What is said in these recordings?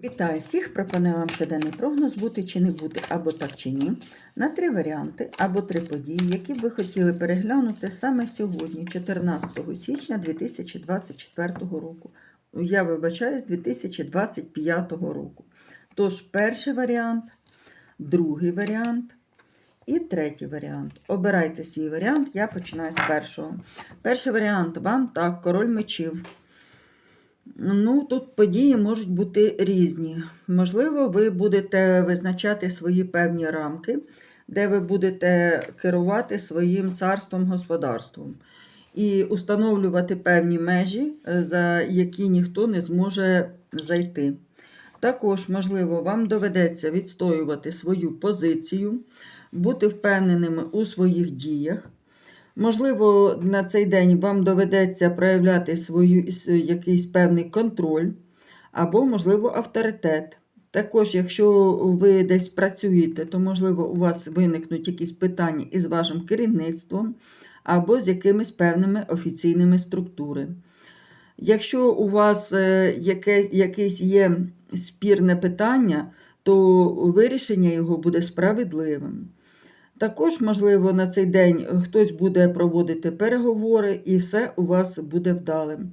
Вітаю всіх! Пропоную вам щоденний прогноз бути чи не бути, або так чи ні, на три варіанти або три події, які б ви хотіли переглянути саме сьогодні, 14 січня 2024 року. Я вибачаю, з 2025 року. Тож, перший варіант, другий варіант і третій варіант. Обирайте свій варіант, я починаю з першого. Перший варіант вам так, король мечів. Ну, тут події можуть бути різні. Можливо, ви будете визначати свої певні рамки, де ви будете керувати своїм царством, господарством і установлювати певні межі, е, за які ніхто не зможе зайти. Також, можливо, вам доведеться відстоювати свою позицію, бути впевненими у своїх діях. Можливо, на цей день вам доведеться проявляти свою, якийсь певний контроль, або, можливо, авторитет. Також, якщо ви десь працюєте, то, можливо, у вас виникнуть якісь питання із вашим керівництвом, або з якимись певними офіційними структурами. Якщо у вас е, яке, якесь є спірне питання, то вирішення його буде справедливим. Також, можливо, на цей день хтось буде проводити переговори і все у вас буде вдалим.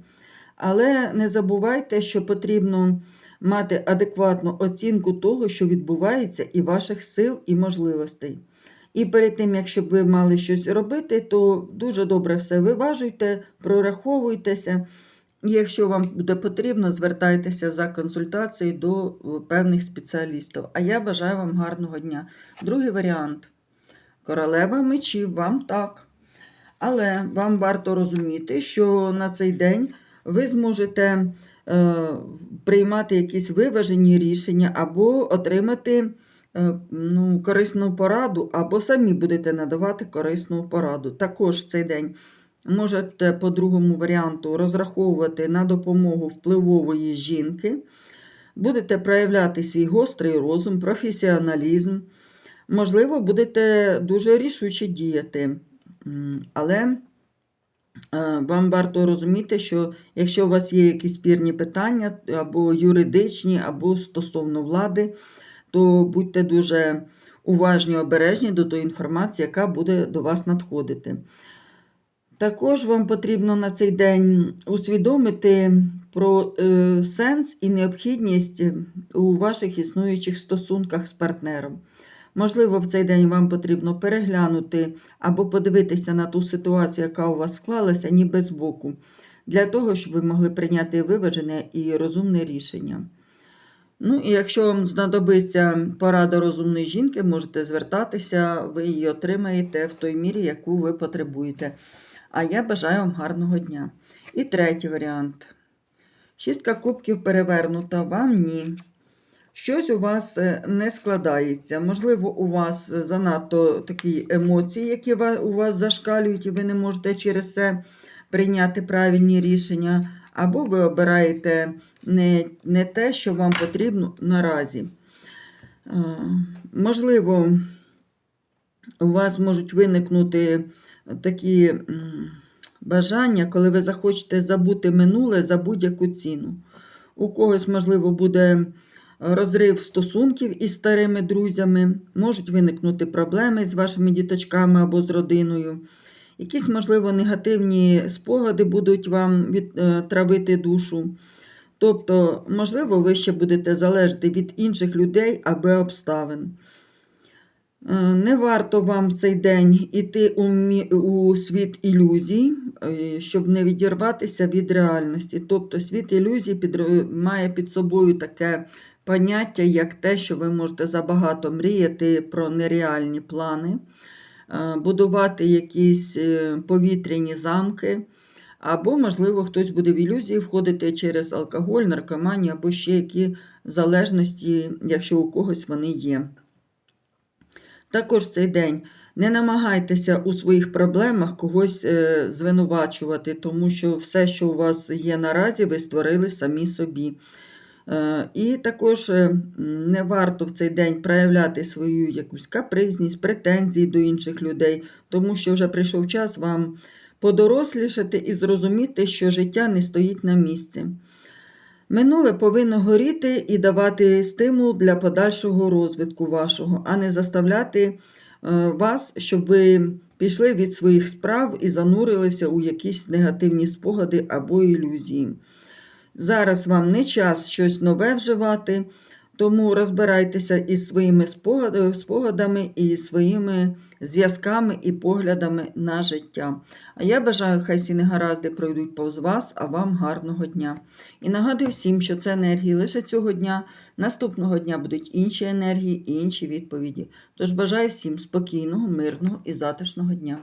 Але не забувайте, що потрібно мати адекватну оцінку того, що відбувається, і ваших сил і можливостей. І перед тим, якщо ви мали щось робити, то дуже добре все виважуйте, прораховуйтеся. Якщо вам буде потрібно, звертайтеся за консультацією до певних спеціалістів. А я бажаю вам гарного дня. Другий варіант. Королева мечів вам так. Але вам варто розуміти, що на цей день ви зможете е, приймати якісь виважені рішення, або отримати е, ну, корисну пораду, або самі будете надавати корисну пораду. Також цей день можете по другому варіанту розраховувати на допомогу впливової жінки, будете проявляти свій гострий розум, професіоналізм. Можливо, будете дуже рішуче діяти. Але е, вам варто розуміти, що якщо у вас є якісь спірні питання, або юридичні, або стосовно влади, то будьте дуже уважні, обережні до тої інформації, яка буде до вас надходити. Також вам потрібно на цей день усвідомити про е, сенс і необхідність у ваших існуючих стосунках з партнером. Можливо, в цей день вам потрібно переглянути або подивитися на ту ситуацію, яка у вас склалася, ніби збоку, для того, щоб ви могли прийняти виважене і розумне рішення. Ну, і якщо вам знадобиться порада розумної жінки, можете звертатися, ви її отримаєте в той мірі, яку ви потребуєте. А я бажаю вам гарного дня. І третій варіант. Шістка кубків перевернута, вам ні. Щось у вас е, не складається. Можливо, у вас занадто такі емоції, які у вас зашкалюють, і ви не можете через це прийняти правильні рішення, або ви обираєте не, не те, що вам потрібно наразі. Е, можливо, у вас можуть виникнути такі бажання, коли ви захочете забути минуле за будь-яку ціну. У когось, можливо, буде розрив стосунків із старими друзями, можуть виникнути проблеми з вашими діточками або з родиною. Якісь, можливо, негативні спогади будуть вам від, е, травити душу. Тобто, можливо, ви ще будете залежати від інших людей або обставин. Е, не варто вам в цей день іти у, у світ ілюзій, е, щоб не відірватися від реальності. Тобто світ ілюзій під, має під собою таке поняття, як те, що ви можете забагато мріяти про нереальні плани, е, будувати якісь е, повітряні замки. Або, можливо, хтось буде в ілюзії входити через алкоголь, наркоманію, або ще які залежності, якщо у когось вони є. Також цей день не намагайтеся у своїх проблемах когось е, звинувачувати, тому що все, що у вас є наразі, ви створили самі собі. Е, і також е, не варто в цей день проявляти свою якусь капризність, претензії до інших людей, тому що вже прийшов час вам подорослішати і зрозуміти, що життя не стоїть на місці. Минуле повинно горіти і давати стимул для подальшого розвитку вашого, а не заставляти е, вас, щоб ви пішли від своїх справ і занурилися у якісь негативні спогади або ілюзії. Зараз вам не час щось нове вживати, тому розбирайтеся із своїми спогадами і своїми зв'язками і поглядами на життя. А я бажаю, хай всі негаразди пройдуть повз вас, а вам гарного дня. І нагадую всім, що це енергії лише цього дня. Наступного дня будуть інші енергії і інші відповіді. Тож бажаю всім спокійного, мирного і затишного дня.